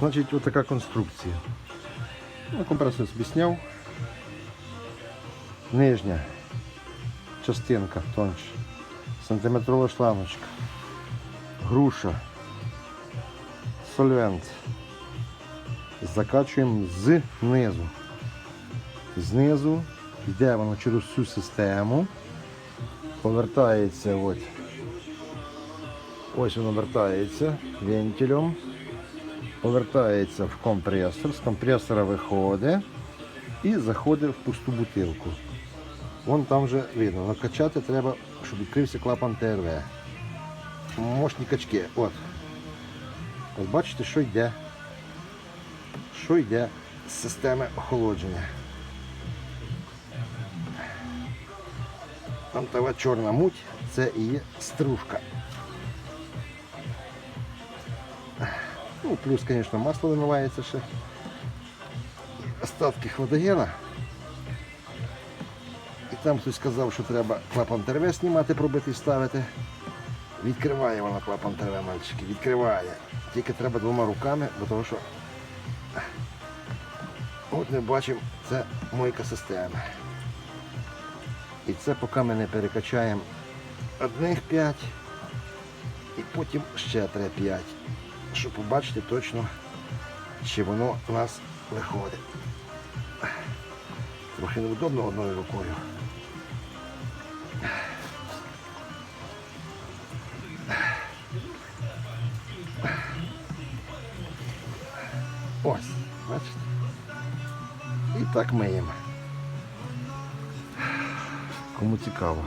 Значить, отака конструкція. Ну, компресор собі зняв. Нижня частинка тоньше. Сантиметрова шланочка. Груша. Сольвент. Закачуємо знизу. Знизу йде воно через всю систему. Повертається от. Ось воно вертається вентилем. Повертається в компресор, з компресора виходить і заходить в пусту бутилку. Вон там вже видно. Накачати треба, щоб відкрився клапан ТРВ. Мощні качки. От. От бачите, що йде. Що йде з системи охолодження. Там та чорна муть, це і є стружка. Ну, плюс, звісно, масло вимивається ще. Остатки хладогена. І там хтось сказав, що треба клапан ТРВ знімати, пробити і ставити. Відкриває вона клапан ТРВ, мальчики, відкриває. Тільки треба двома руками, бо того що от ми бачимо, це мойка системи. І це поки ми не перекачаємо одних 5 і потім ще треба 5, щоб побачити точно, чи воно у нас виходить. Трохи неудобно одною рукою. Ось, бачите? І так миємо. Кому цікаво.